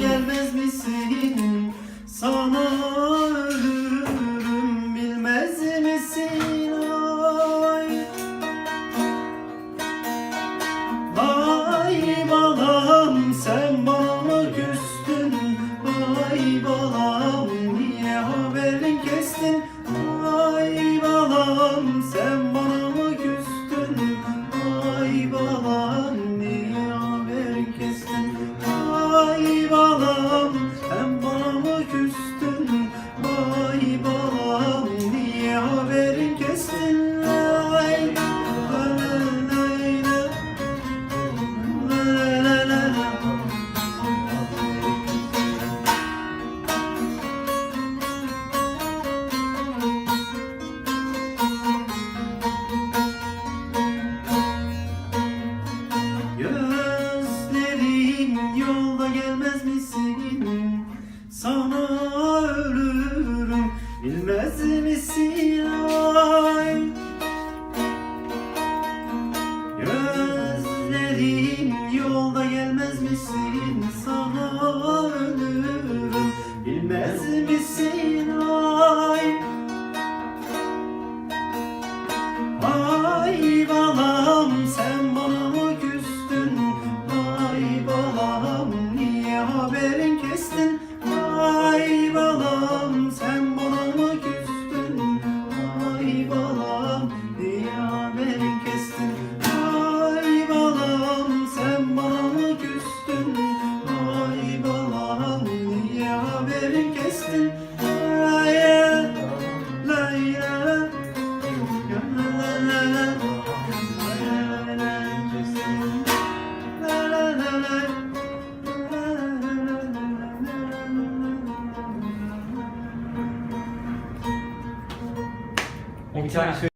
gelmez mi senin? Sana Geldiğim yolda gelmez misin sana? kestin Raya la ya Bir tane söyle.